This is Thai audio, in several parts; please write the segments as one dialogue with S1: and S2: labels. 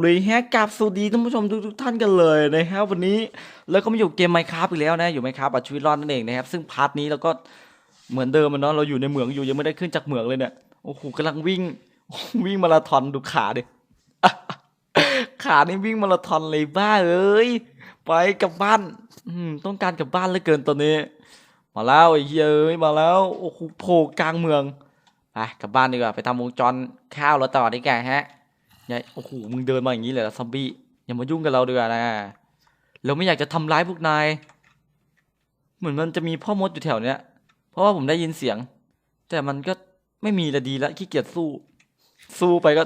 S1: เลยแฮะกับสวัสดีท่านผู้ชมทุกๆท่านกันเลยนะครับวันนี้แล้วก็มาอยู่เกมไมค์ค a f t อีกแล้วนะอยู่ไมค์ค a f t แบบชีวิตรอดนั่นเองนะครับซึ่งพาร์ทนี้เราก็เหมือนเดิมอะเนาะเราอยู่ในเหมืองอยู่ยังไม่ได้ขึ้นจากเหมืองเลยเนี่ยโอ้โหกำลังวิ่งวิ่งมาราธอนดูขาดิขานี่วิ่งมาราธอนเลยบ้าเอ้ยไปกลับบ้านอืมต้องการกลับบ้านเหลือเกินตอนนี้ มาแล้วไอ้เหี้ยอ้ยมาแล้วโอ้โหโผล่กลางเมืองไปกลับบ้านดีกว่าไปทำวงจรข้าวแล้วต่อดีกว่าฮะ ย่าโอ้โหมึงเดินมาอย่างนี้เลยเหรอซอมบี้อย่ามายุ่งกับเราดีกว่านะเราไม่อยากจะทำร้ายพวกนาย เหมือนมันจะมีพ่อมดอยู่แถวเนี้ย เพราะว่าผมได้ยินเสียง แต่มันก็ไม่มีละดีละขี้เกียจสู้ สู้ไปก็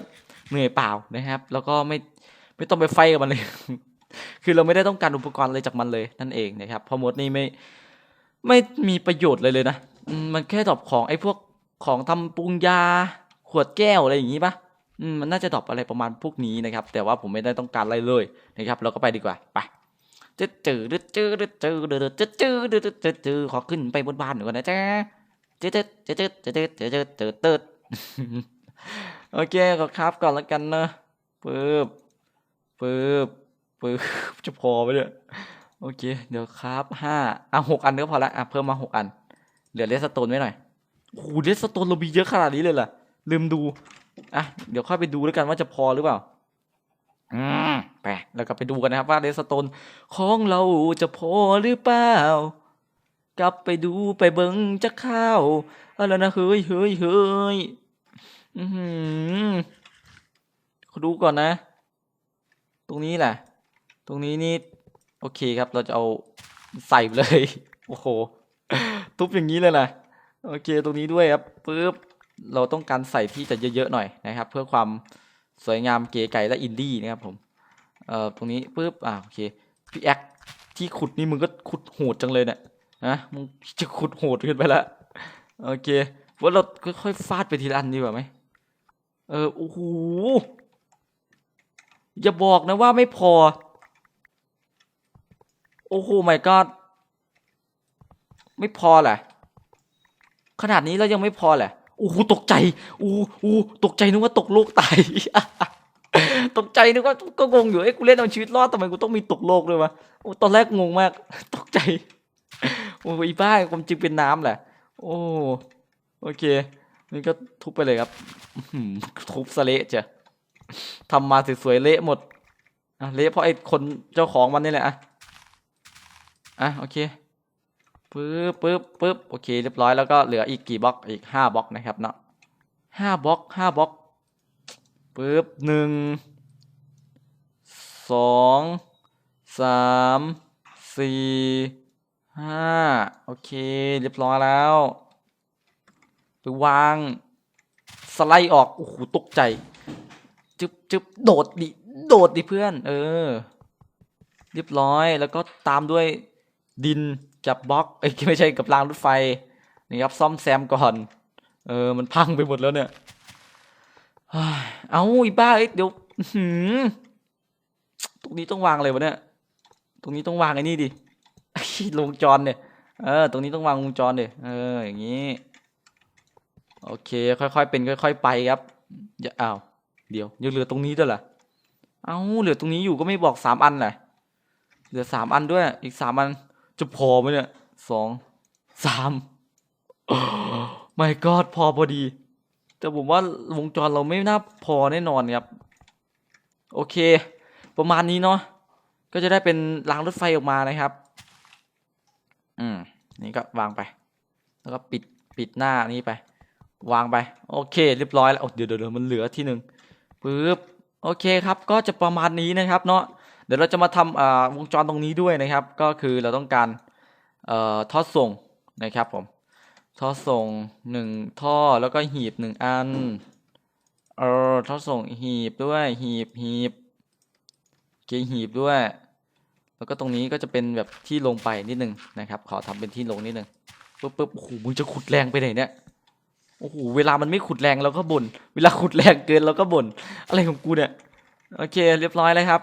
S1: เหนื่อยเปล่านะครับ แล้วก็ไม่ไม่ต้องไปไฟกับมันเลย คือเราไม่ได้ต้องการอุปกรณ์อะไรจากมันเลยนั่นเองนะครับพ่อมดนี่ไม่ไม่มีประโยชน์เลยเลยนะมันแค่ดรอปของไอ้พวกของทำปรุงยา ขวดแก้วอะไรอย่างนี้ปะ มันน่าจะดรอปอะไรประมาณพวกนี้นะครับ แต่ว่าผมไม่ได้ต้องการอะไรเลยนะครับ เราก็ไปดีกว่า ไปเจอเจอเจอเจอเจอเจอเจอเจอเจอเจอขอขึ้นไปบนบ้านหน่อยนะจ๊ะเจอเจอเจอเจอเจอเจอเจอเจอเจอเจอโอเคก็ครับก่อนแล้วกันนะปึ๊บปึ๊บปึ๊บจะพอไหมเนี่ยโอเค เดี๋ยวครับห้าอะหกอันก็พอละอะเพิ่มมาหกอัน เหลือเลสโตนไว้หน่อยโอ้โหเลสโตนเรามีเยอะขนาดนี้เลยเหรอลืมดู อะเดี๋ยวค่อยไปดูแล้วกันว่าจะพอหรือเปล่า อืมไปแล้วก็ไปดูกันนะครับว่าเลสโตนของเราจะพอหรือเปล่ากลับไปดูไปเบิ้งจะเข้าวอะไรนะเฮ้ยเฮ้ยเฮ้ยอือหือขอดูก่อนนะ ตรงนี้แหละ ตรงนี้นี่โอเคครับ เราจะเอาใส่เลย โอ้โห ทุบอย่างนี้เลยนะ โอเค ตรงนี้ด้วยครับปึ๊บ เราต้องการใส่ที่จะเยอะๆหน่อยนะครับ เพื่อความสวยงามเก๋ไก๋และอินดี้นะครับผมเอ่อตรงนี้ปึ๊บอ่าโอเคพี่แอคที่ขุดนี่มึงก็ขุดโหดจังเลยเนี่ยนะมึงจะขุดโหดขึ้นไปแล้วโอเคว่าเราค่อยๆฟาดไปทีละอันดีกว่าไหมเออโอ้โหอย่าบอกนะว่าไม่พอ โอ้โหไม่ก็ไม่พอแหละขนาดนี้แล้วยังไม่พอแหละ โอ้โหตกใจโอ้โหตกใจนึกว่าตกโลกตายตกใจนึกว่าก็งงอยู่เอ้กูเล่นเอาชีวิตรอดทำไมกูต้องมีตกโลกด้วยวะโอ้ตอนแรกงงมาก ตกใจโอ้ยบ้าความจริงเป็นน้ำแหละ โอ้โอเคนี่ก็ทุบไปเลยครับทุบสะเละจ้ะทำมาสวยๆเละหมดอะเละเพราะไอ้คนเจ้าของมันนี่แหละอะอะโอเค ปึ๊บปึ๊บปึ๊บโอเคเรียบร้อยแล้วก็เหลืออีกกี่บล็อกอีกห้าบล็อกนะครับเนาะห้าบล็อกห้าบล็อกปึ๊บหนึ่งสองสามสี่ห้าโอเคเรียบร้อยแล้วไปวางสไลด์ออกโอ้โหตกใจจึ๊บจึ๊บโดดดิโดดดิเพื่อน เออ เรียบร้อยแล้วก็ตามด้วยดิน กับบล็อกเอ้ยไม่ใช่กับรางรถไฟนี่ครับซ่อมแซมก่อน เออมันพังไปหมดแล้วเนี่ยเฮ้ยเอาอีบ้าเอ้ยเดี๋ยวตรงนี้ต้องวางอะไรวะเนี่ยตรงนี้ต้องวางไอ้นี่ดิวงจรเนี่ยเออ ตรงนี้ต้องวางวงจรดิเออ อย่างนี้ โอเค ค่อยๆเป็นค่อย ๆ ไปครับอย่าอ้าวเดี๋ยวยังเหลือตรงนี้ด้วยเหรอเอ้าเหลือตรงนี้อยู่ก็ไม่บอกสามอันแหละเหลือสามอันด้วย อีกสามอัน จะพอไหมเนี่ยสองสามไม่กอดพอพอดี แต่ผมว่าวงจรเราไม่น่าพอแน่นอนครับ โอเค ประมาณนี้เนาะก็จะได้เป็นรางรถไฟออกมานะครับ อืม นี่ก็วางไป แล้วก็ปิดปิดหน้านี้ไป วางไป โอเค เรียบร้อยแล้วโอ้เดี๋ยวเดี๋ยวเดี๋ยวมันเหลือที่หนึ่งปึ๊บโอเคครับ ก็จะประมาณนี้นะครับ เนาะ เดี๋ยวเราจะมาทำวงจรตรงนี้ด้วยนะครับ ก็คือเราต้องการออท่อส่งนะครับผมท่อส่งหนึ่งท่อแล้วก็หีบหนึ่งอันเออท่อส่งหีบด้วยหีบหีบเกหีบด้วย แล้วก็ตรงนี้ก็จะเป็นแบบที่ลงไปนิดนึงนะครับ ขอทำเป็นที่ลงนิดนึงปึ๊บปึ๊บโอ้โหมึงจะขุดแรงไปไหนเนี่ยโอ้โหเวลามันไม่ขุดแรงเราก็บ่นเวลาขุดแรงเกินเราก็บ่นอะไรของกูเนี่ยโอเค เรียบร้อยแล้วครับ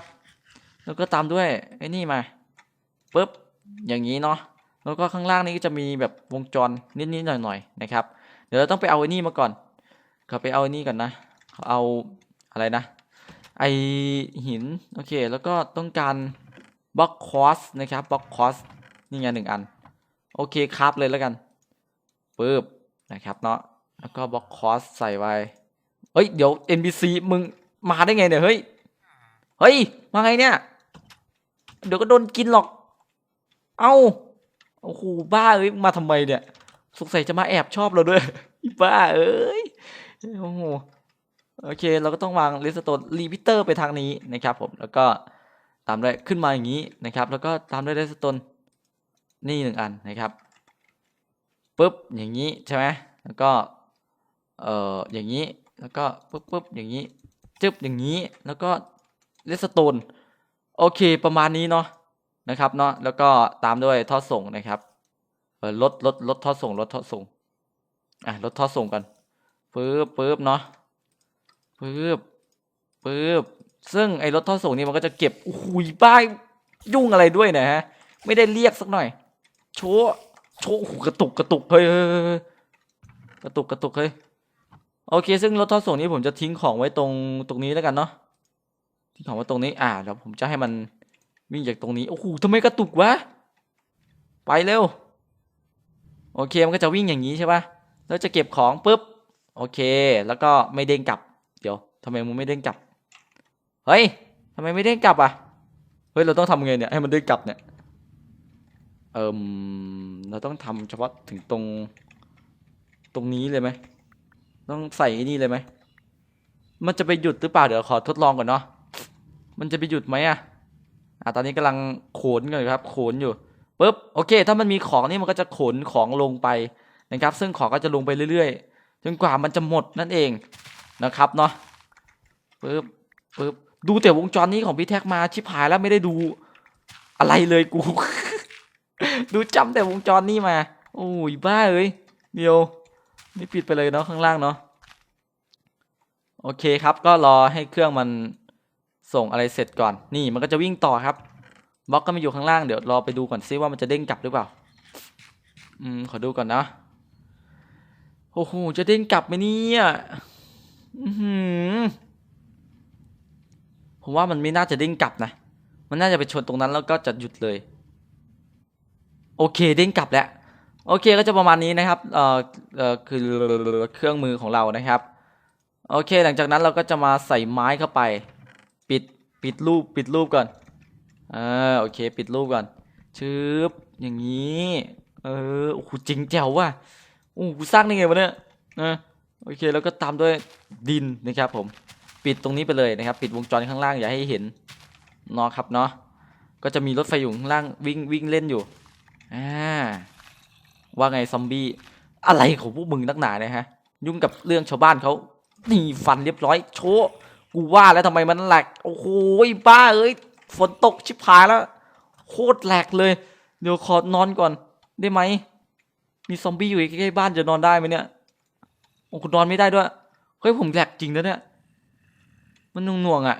S1: แล้วก็ตามด้วยไอ้นี่มาปุ๊บอย่างนี้เนาะแล้วก็ข้างล่างนี้ก็จะมีแบบวงจรนิดๆหน่อยๆนะครับ เดี๋ยวเราต้องไปเอาไอ้นี่มาก่อนก็ไปเอาไอ้นี่ก่อนนะเอาอะไรนะ ไอหินโอเคแล้วก็ต้องการบล็อกคอสนะครับบล็อกคอสนี่ไงหนึ่งอัน โอเคครับเลยแล้วกันปึ๊บนะครับเนาะแล้วก็บล็อกคอสใส่ไว้เฮ้ยเดี๋ยว NPC มึงมาได้ไงเนี่ยเฮ้ยเฮ้ยมาไงเนี่ย เดี๋ยวก็โดนกินหรอก เอ้าโอ้โหบ้าเอ้ยมาทำไมเนี่ย สงสัยจะมาแอบชอบเราด้วยบ้าเอ้ยโอ้โหโอเค เราก็ต้องวางเลสโตนรีพิเตอร์ไปทางนี้นะครับผมแล้วก็ตามด้วยขึ้นมาอย่างนี้นะครับ แล้วก็ตามด้วยเลสโตนนี่หนึ่งอันนะครับปุ๊บอย่างนี้ใช่ไหมแล้วก็เอ่ออย่างนี้แล้วก็ปุ๊บปุ๊บอย่างนี้จึ๊บอย่างนี้แล้วก็เลสโตน โอเคประมาณนี้เนาะนะครับเนาะแล้วก็ตามด้วยท่อส่งนะครับเออลดลดลดท่อส่งลดท่อส่งอะลดท่อส่งกันปึ๊บปึ๊บเนาะปึ๊บปึ๊บซึ่งไอ้รถท่อส่งนี่มันก็จะเก็บโอ้โหบ้ายยุ่งอะไรด้วยเนะฮะไม่ได้เรียกสักหน่อย โชว์โชว์กระตุกกระตุกเฮ้ยเฮ้ยเฮ้ยเฮ้ยกระตุกกระตุกเฮ้ยโอเค ซึ่งรถท่อส่งนี้ผมจะทิ้งของไว้ตรงตรงนี้แล้วกันเนาะ ทิ้งของไว้ตรงนี้ อ่าเดี๋ยวผมจะให้มันวิ่งจากตรงนี้ โอ้โหทำไมกระตุกวะ ไปเร็ว โอเค มันก็จะวิ่งอย่างนี้ใช่ปะแล้วจะเก็บของปุ๊บ โอเค แล้วก็ไม่เด้งกลับ เดี๋ยวทำไมมึงไม่เด้งกลับ เฮ้ยทำไมไม่เด้งกลับอะ เฮ้ย เราต้องทำไงเนี่ย ให้มันเด้งกลับเนี่ย เอิมเราต้องทำเฉพาะถึงตรง ตรงนี้เลยไหม ต้องใส่นี่เลยไหม มันจะไปหยุดหรือเปล่า เดี๋ยวขอทดลองก่อนเนาะ มันจะไปหยุดไหมอะอะตอนนี้กำลังโขนกันอยู่ครับโขนอยู่ปุ๊บโอเค ถ้ามันมีของนี่มันก็จะขนของลงไปนะครับ ซึ่งของก็จะลงไปเรื่อยๆจนกว่ามันจะหมดนั่นเองนะครับเนาะปุ๊บปุ๊บดูแต่วงจรนี้ของพี่แท็กมาชิบหายแล้วไม่ได้ดูอะไรเลยกู ดูจำแต่วงจรนี้มา โอ้ยบ้าเอ้ยเดียวนี่ปิดไปเลยเนาะข้างล่างเนาะโอเคครับก็รอให้เครื่องมัน ส่งอะไรเสร็จก่อน นี่มันก็จะวิ่งต่อครับบล็อกก็มาอยู่ข้างล่างเดี๋ยวรอไปดูก่อนซิว่ามันจะเด้งกลับหรือเปล่า อืม ขอดูก่อนนะ โอ้โห จะเด้งกลับไหมเนี่ยอือหือผมว่ามันไม่น่าจะเด้งกลับนะ มันน่าจะไปชนตรงนั้นแล้วก็จะหยุดเลย โอเค เด้งกลับแล้ว โอเคก็จะประมาณนี้นะครับ เอ่อ เอ่อ คือเครื่องมือของเรานะครับ โอเค หลังจากนั้นเราก็จะมาใส่ไม้เข้าไป ปิดปิดรูปปิดรูปก่อนอ่าโอเค ปิดรูปก่อนชึบอย่างนี้ เออโอ้โหจริงแจ๋วว่ะโอ้โหสร้างได้ไงวะเนี่ยนะโอเคแล้วก็ตามด้วยดินนะครับผมปิดตรงนี้ไปเลยนะครับ ปิดวงจรข้างล่างอย่าให้เห็นเนาะครับเนาะก็จะมีรถไฟอยู่ข้างล่างวิ่งวิ่งเล่นอยู่อ่าว่าไงซอมบี้อะไรของพวกมึงนักหนาเนี่ยฮะ ยุ่งกับเรื่องชาวบ้านเขานี่ฟันเรียบร้อยโชว์ กูว่าแล้วทำไมมันแหลกโอ้โหบ้าเอ้ยฝนตกชิบหายแล้ว โคตรแหลกเลย เดี๋ยวขอนอนก่อน ได้ไหม มีซอมบี้อยู่ใกล้ๆบ้านจะนอนได้ไหมเนี่ยโอ้คุณนอนไม่ได้ด้วยเฮ้ยผมแหลกจริงนะเนี่ยมันหน่วงๆอะ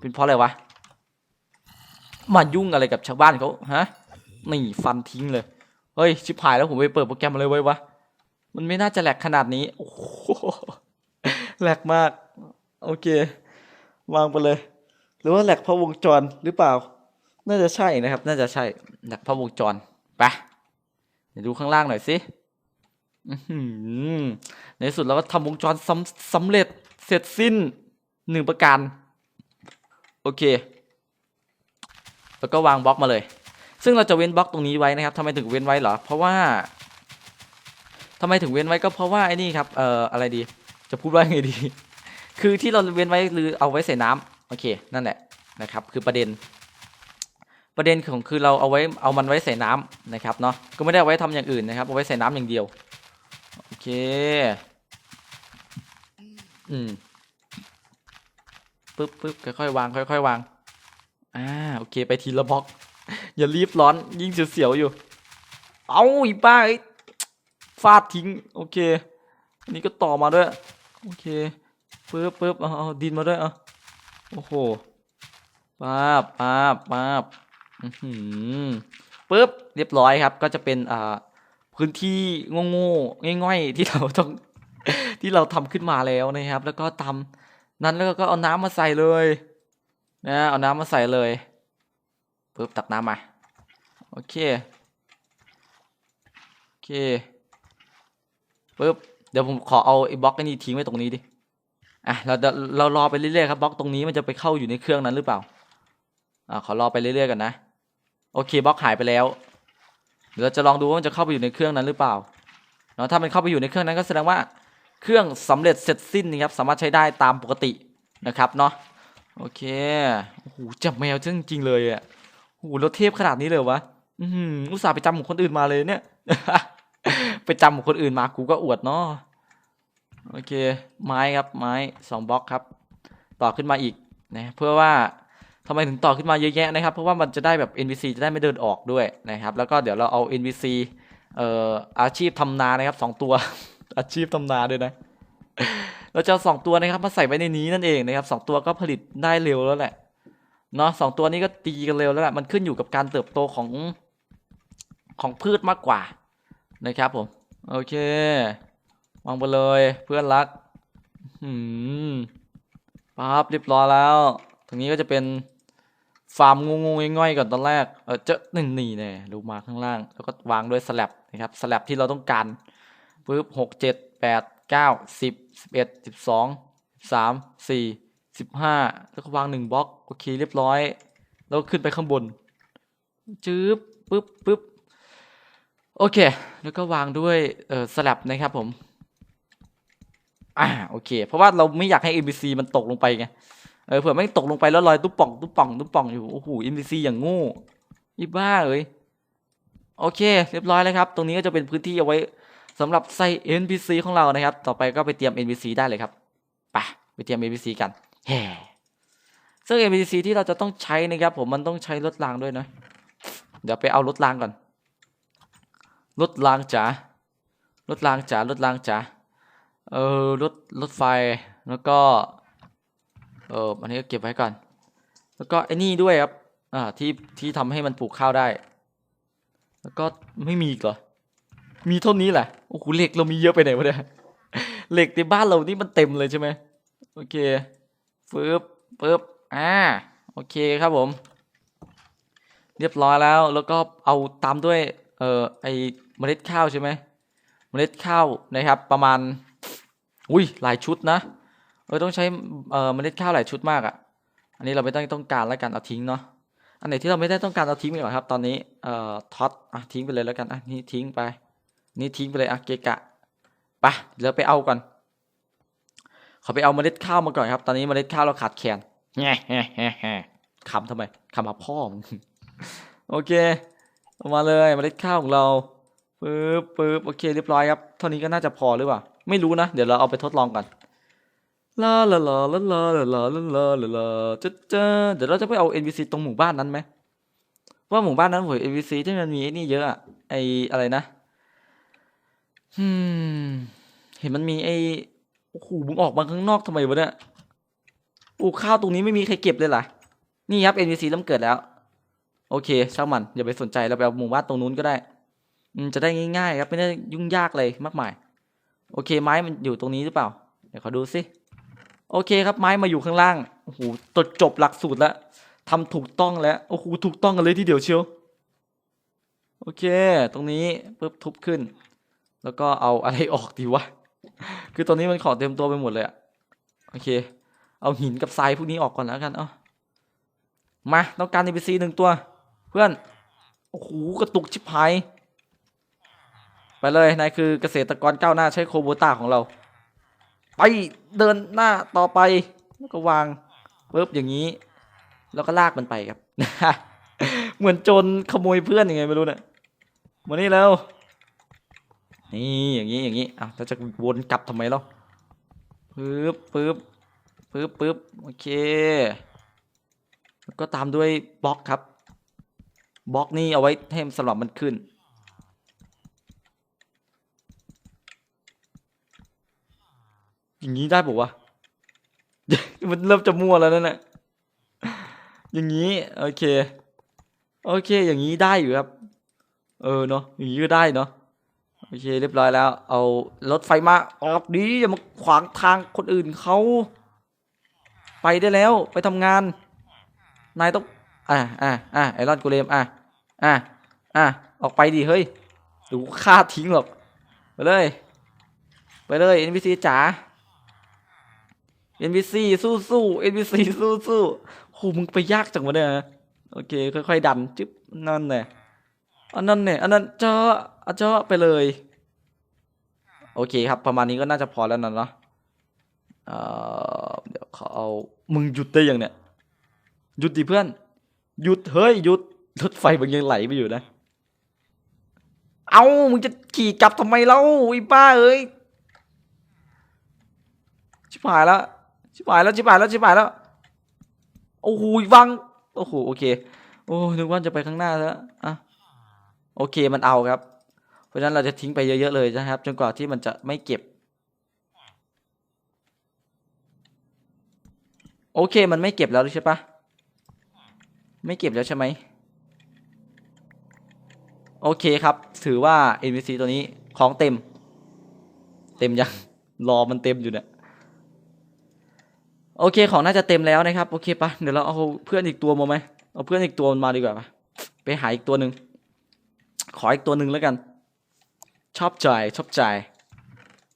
S1: เป็นเพราะอะไรวะมายุ่งอะไรกับชาวบ้านเขาฮะนี่ฟันทิ้งเลยเฮ้ยชิบหายแล้วผมไปเปิดโปรแกรมอะไรไว้วะมันไม่น่าจะแหลกขนาดนี้โอ้โหแหลกมาก โอเค วางไปเลย หรือว่าแหลกพราะวงจรหรือเปล่า น่าจะใช่นะครับ น่าจะใช่แหลกพราะวงจรไปเดี๋ยวดูข้างล่างหน่อยสิในสุดเราก็ทำวงจรสำสำเร็จเสร็จสิ้นหนึ่งประการ โอเค แล้วก็วางบล็อกมาเลย ซึ่งเราจะเว้นบล็อกตรงนี้ไว้นะครับทำไมถึงเว้นไว้เหรอ เพราะว่าทำไมถึงเว้นไว้ก็เพราะว่าไอ้นี่ครับ เอ่อ อะไรดี จะพูดว่าไงดี คือที่เราเว้นไว้หรือเอาไว้ใส่น้ำโอเคนั่นแหละนะครับ คือประเด็น ประเด็นของคือเราเอาไว้เอามันไว้ใส่น้ำนะครับเนาะก็ไม่ได้เอาไว้ทำอย่างอื่นนะครับเอาไว้ใส่น้ำอย่างเดียวโอเคอืมปึ๊บปึ๊บค่อยๆวางค่อยๆวางอ่าโอเค ไปทีละบล็อก อย่ารีบร้อนยิ่งเสียวๆอยู่ เอาอีป้าไอ้ฟาดทิ้ง โอเค อันนี้ก็ต่อมาด้วย โอเค ปึ๊บปึ๊บเอาเอาดินมาด้วยเอะโอ้โหป้าบป้าบป้าบอื้อหือปึ๊บเรียบร้อยครับ ก็จะเป็นอ่าพื้นที่โง่ๆง่อยๆที่เราต้องที่เราทำขึ้นมาแล้วนะครับ แล้วก็ตานั้นแล้วก็เอาน้ำมาใส่เลยนะเอาน้ำมาใส่เลยปึ๊บตักน้ำมาโอเคโอเคปึ๊บเดี๋ยวผมขอเอาไอ้บล็อกนี่ทิ้งไว้ตรงนี้ดิ อะเราเราเรารอไปเรื่อยๆครับบล็อกตรงนี้มันจะไปเข้าอยู่ในเครื่องนั้นหรือเปล่าอ่าขอรอไปเรื่อยๆกันนะ โอเคบล็อกหายไปแล้วเดี๋ยวเราจะลองดูว่ามันจะเข้าไปอยู่ในเครื่องนั้นหรือเปล่าเนาะถ้ามันเข้าไปอยู่ในเครื่องนั้นก็แสดงว่าเครื่องสำเร็จเสร็จสิ้นนะครับสามารถใช้ได้ตามปกตินะครับเนาะโอเคโอ้โหจับแมวจริงๆเลยอะโอ้โหรถเทพขนาดนี้เลยวะอือหืออุตส่าห์ไปจำของคนอื่นมาเลยเนี่ย ไปจำของคนอื่นมากูก็อวดเนาะ โอเค ไม้ครับ ไม้สองบล็อกครับ ต่อขึ้นมาอีกนะเพื่อว่าทำไมถึงต่อขึ้นมาเยอะแยะนะครับ เพราะว่ามันจะได้แบบ NPC จะได้ไม่เดินออกด้วยนะครับ แล้วก็เดี๋ยวเราเอา NPC เอ่ออาชีพทำนานะครับสองตัว อาชีพทำนาด้วยนะ เราจะสองตัวนะครับมาใส่ไว้ในนี้นั่นเองนะครับสองตัวก็ผลิตได้เร็วแล้วแหละเนาะสองตัวนี้ก็ตีกันเร็วแล้วแหละมันขึ้นอยู่กับการเติบโตของของพืชมากกว่านะครับผม โอเค วางไปเลยเพื่อนรักหืมปั๊บเรียบร้อยแล้วตรงนี้ก็จะเป็นฟาร์มงูงูง่อยๆก่อนตอนแรก เออเจะหนึ่งนี่แน่ลงมาข้างล่าง แล้วก็วางด้วยสลับนะครับสลับที่เราต้องการปึ๊บหกเจ็ดแปดเก้าสิบสิบเอ็ดสิบสองสามสี่สิบห้าแล้วก็วางหนึ่งบล็อกโอเคเรียบร้อย แล้วก็ขึ้นไปข้างบนจื๊บปึ๊บปึ๊บโอเค แล้วก็วางด้วยเออสลับนะครับผม อ่าโอเค เพราะว่าเราไม่อยากให้ NPC มันตกลงไปไงเออเผื่อไม่ตกลงไปแล้วลอยตุ๊บป่องตุ๊บป่องตุ๊บป่องอยู่โอ้โห NPC อย่างง่อีบ้าเอ้ยโอเค เรียบร้อยแล้วครับ ตรงนี้ก็จะเป็นพื้นที่เอาไว้สำหรับใส่ NPC ของเรานะครับ ต่อไปก็ไปเตรียม NPC ได้เลยครับไปไปเตรียม NPC กันแฮ่ซึ่ง NPC ที่เราจะต้องใช้นะครับ ผมมันต้องใช้รถรางด้วยนะเดี๋ยวไปเอารถรางก่อนรถรางจ๋ารถรางจ๋ารถรางจ๋า เออรถรถไฟแล้วก็เอออันนี้ก็เก็บไว้ก่อน แล้วก็ไอ้นี่ด้วยครับอ่าที่ที่ทำให้มันปลูกข้าวได้ แล้วก็ไม่มีอีกเหรอมีเท่านี้แหละโอ้โหเหล็กเรามีเยอะไปไหนวะเนี่ยเหล็กในบ้านเรานี่มันเต็มเลยใช่ไหมโอเคฟืบปึ๊บอ่าโอเคครับผม เรียบร้อยแล้วแล้วก็เอาตามด้วยเอ่อไอเมล็ดข้าวใช่ไหมเมล็ดข้าวนะครับ ประมาณ อุ้ยหลายชุดนะเออต้องใช้เอ่อเมล็ดข้าวหลายชุดมากอะ่ะ อันนี้เราไม่ต้องต้องการแล้วกันเอาทิ้งเนาะอันไหนที่เราไม่ได้ต้องการเอาทิ้งไปก่อนครับ ตอนนี้เอ่อท็อตอะทิ้งไปเลยแล้วกันอะนี่ทิ้งไป นี่ทิ้งไปเลยอะเกะกะไปเดี๋ยวไปเอาก่อนขอไปเอาเมล็ดข้าวมาก่อนครับ ตอนนี้เมล็ดข้าวเราขาดแคลนแง่แง่แง่แง่คำทำไมคำมาพ่อมึงโอเคมาเลยเมล็ดข้าวของเราปึ๊บปึ๊บโอเคเรียบร้อยครับเท่านี้ก็น่าจะพอหรือเปล่า ไม่รู้นะ เดี๋ยวเราเอาไปทดลองกันลาลาลาลาลาลาลาลาลาลาลาจ้าจ้าเดี๋ยวเราจะไปเอา NPC ตรงหมู่บ้านนั้นไหมว่าหมู่บ้านนั้นผม NPC ที่มันมีไอ้นี่เยอะอะไออะไรนะอืมเห็นมันมีไอโอ้โหมึงออกมาข้างนอกทำไมวะเนี่ยปลูกข้าวตรงนี้ไม่มีใครเก็บเลยเหรอนี่ครับ NPC เริ่มเกิดแล้ว โอเคช่างมันอย่าไปสนใจเราไปเอาหมู่บ้านตรงนู้นก็ได้จะได้ง่ายๆ ครับไม่ได้ยุ่งยากเลยมากมาย โอเคไม้มันอยู่ตรงนี้หรือเปล่า เดี๋ยวขอดูสิโอเคครับไม้มาอยู่ข้างล่างโอ้โหตดจบหลักสูตรแล้วทำถูกต้องแล้วโอ้โหถูกต้องกันเลยทีเดียวเชียวโอเค ตรงนี้ปุ๊บทุบขึ้น แล้วก็เอาอะไรออกดีวะ คือตอนนี้มันขอเต็มตัวไปหมดเลยอะโอเค เอาหินกับทรายพวกนี้ออกก่อนแล้วกันเอ้ามาต้องการ NPC หนึ่งตัว เพื่อนโอ้โหกระตุกชิบหาย ไปเลยนายคือเกษตรกรก้าวหน้าใช้โคโบต้าของเรา ไปเดินหน้าต่อไปแล้วก็วางปึ๊บอย่างนี้ แล้วก็ลากมันไปครับ เหมือนโจรขโมยเพื่อนยังไงไม่รู้เนี่ยมานี่แล้วนี่อย่างนี้อย่างนี้อะเราจะวนกลับทำไมเล่าปึ๊บปึ๊บปึ๊บปึ๊บโอเคแล้วก็ตามด้วยบล็อกครับบล็อกนี่เอาไว้ให้สำหรับมันขึ้น อย่างนี้ได้ปะวะ มันเริ่มจะมั่วแล้วนั่นแหละอย่างนี้โอเค โอเค อย่างนี้ได้อยู่ครับ เออเนาะอย่างนี้ก็ได้เนาะโอเคเรียบร้อยแล้ว เอารถไฟมาออกดีอย่ามาขวางทางคนอื่นเขาไปได้แล้วไปทำงาน นายต้องอะอะอะไอรอนกูเลมอะอะอะออกไปดิเฮ้ยดูฆ่าทิ้งหรอกไปเลย ไปเลย NPC จ๋า NPC สู้สู้ NPC สู้สู้โหมึงไปยากจังวะเนี่ยโอเค ค่อยๆดันจึ๊บนั่นแหละอันนั้นเนี่ยอันนั้นเจาะอะเจาะไปเลย โอเคครับ ประมาณนี้ก็น่าจะพอแล้วนะเนาะเออเดี๋ยวขาเอามึงหยุดได้ยังเนี่ยหยุดดิเพื่อน หยุดเฮ้ยหยุดรถไฟมันยังไหลไปอยู่นะ เอามึงจะขี่กลับทำไมเล่าไอ้ป้าเอ้ยชิบหายแล้ว ชิบหายแล้วชิบหายแล้วชิบหายแล้วโอ้โหวังโอ้โหโอเคโอ้นึกว่าจะไปข้างหน้าแล้วอะโอเคมันเอาครับ เพราะฉะนั้นเราจะทิ้งไปเยอะๆเลยนะครับ จนกว่าที่มันจะไม่เก็บ โอเคมันไม่เก็บแล้วใช่ปะไม่เก็บแล้วใช่ไหมโอเคครับ ถือว่า NPC ตัวนี้ของเต็ม เต็มยัง รอมันเต็มอยู่เนี่ย โอเคของน่าจะเต็มแล้วนะครับโอเคปะเดี๋ยวเราเอาเพื่อนอีกตัวมาไหมเอาเพื่อนอีกตัวมาดีกว่าปะไปหาอีกตัวหนึ่งขออีกตัวหนึ่งแล้วกัน ชอบใจชอบใจ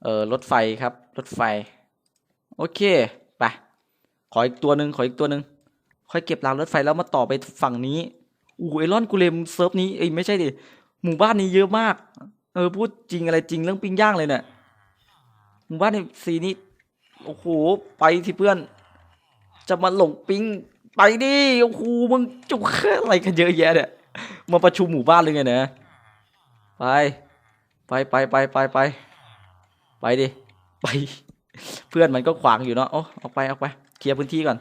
S1: เออรถไฟครับรถไฟ โอเคไปขออีกตัวหนึ่งขออีกตัวหนึ่งค่อยเก็บรางรถไฟแล้วมาต่อไปฝั่งนี้อู้ไอรอนกูเลมเซิร์ฟนี้เอ้ยไม่ใช่ดิหมู่บ้านนี้เยอะมาก เออพูดจริงอะไรจริงเรื่องปิ้งย่างเลยเนี่ยหมู่บ้านในซีนี้โอ้โหไปที่เพื่อน จะมาหลงปิ้งไปดิโอ้โหมึงจุกอะไรกันเยอะแยะเนี่ยมาประชุมหมู่บ้านเลยไงเนี่ยไปไปไปไปไปไปไปดิไป เพื่อนมันก็ขวางอยู่เนาะโอ้ออกไปออกไปเคลียร์พื้นที่ก่อน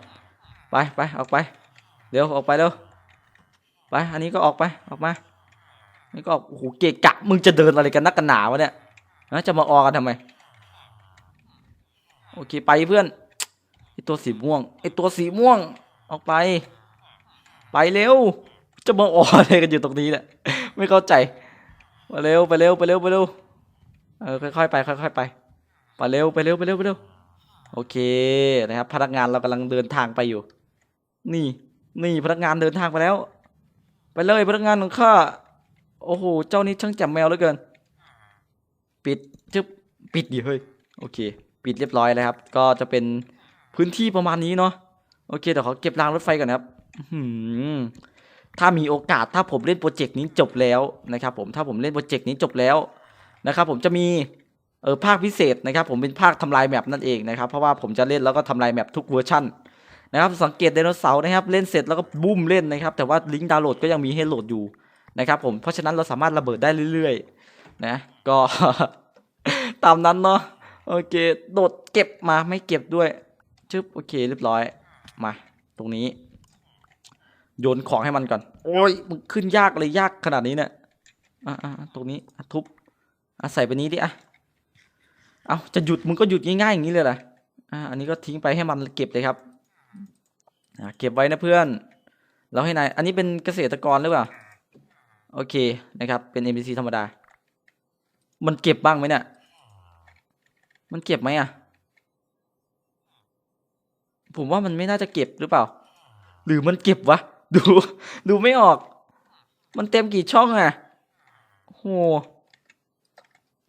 S1: ไปไปออกไปเดี๋ยวออกไปเร็วไปอันนี้ก็ออกไปออกมานี่ก็โอ้โหเกะกะมึงจะเดินอะไรกันนักกันหนาวะเนี่ยนะจะมาออกันทำไมโอเคไปเพื่อน ตัวสีม่วงไอตัวสีม่วง ออกไป ไปเร็ว จะมาอออะไรกันอยู่ตรงนี้แหละไม่เข้าใจไปเร็วไปเร็วไปเร็วไปเร็วเออค่อยๆไปค่อยๆไปไปเร็วไปเร็วไปเร็วไปเร็วโอเคนะครับ พนักงานเรากำลังเดินทางไปอยู่ นี่ นี่พนักงานเดินทางไปแล้ว ไปเลยพนักงานของข้าโอ้โหเจ้านี่ช่างจ่มแมวเหลือเกิน ปิดจึ๊บปิดดิเฮ้ยโอเค ปิดเรียบร้อยแล้วครับ ก็จะเป็น พื้นที่ประมาณนี้เนาะโอเคเดี๋ยวขอเก็บรางรถไฟก่อนนะครับถ้ามีโอกาสถ้าผมเล่นโปรเจกต์นี้จบแล้วนะครับผมถ้าผมเล่นโปรเจกต์นี้จบแล้วนะครับผมจะมีเออภาคพิเศษนะครับ ผมเป็นภาคทำลายแมปนั่นเองนะครับ เพราะว่าผมจะเล่นแล้วก็ทำลายแมปทุกเวอร์ชันนะครับสังเกตไดโนเสาร์นะครับเล่นเสร็จแล้วก็บุ้มเล่นนะครับแต่ว่าลิงก์ดาวน์โหลดก็ยังมีให้โหลดอยู่นะครับผมเพราะฉะนั้นเราสามารถระเบิดได้เรื่อยๆนะก็ตามนั้นเนาะโอเคโดดเก็บมาไม่เก็บด้วย ชึบโอเคเรียบร้อย มา ตรงนี้ โยนของให้มันก่อน โอ้ยมันขึ้นยากเลยยากขนาดนี้เนี่ยอะอะอะตรงนี้ทุบอะใส่ไปนี้ดิอะเอาจะหยุดมึงก็หยุดง่ายๆอย่างนี้เลยเหรออะอันนี้ก็ทิ้งไปให้มันเก็บเลยครับอะเก็บไว้นะเพื่อน แล้วให้นายอันนี้เป็นเกษตรกรหรือเปล่าโอเคนะครับ เป็น NPC ธรรมดา มันเก็บบ้างไหมเนี่ย มันเก็บไหมอะ ผมว่ามันไม่น่าจะเก็บหรือเปล่า หรือมันเก็บวะ ดู ดูไม่ออก มันเต็มกี่ช่องอะโห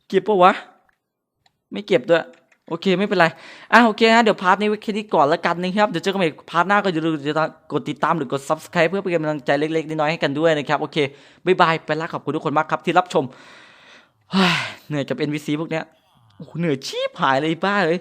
S1: เก็บปะวะ ไม่เก็บด้วย โอเคไม่เป็นไร อะโอเคฮะเดี๋ยวพาร์ทนี้ไว้แค่นี้ก่อนแล้วกันนะครับ เดี๋ยวเจอกันใหม่พาร์ทหน้าก็อย่าลืมจะกดติดตามหรือกด subscribe เพื่อเป็นกำลังใจเล็กๆน้อยๆให้กันด้วยนะครับ โอเคบายบายไปล้วขอบคุณทุกคนมากครับที่รับชมเหนื่อยกับ NPC พวกเนี้ยโอ้เหนื่อยชีพหายเลยบ้าเลย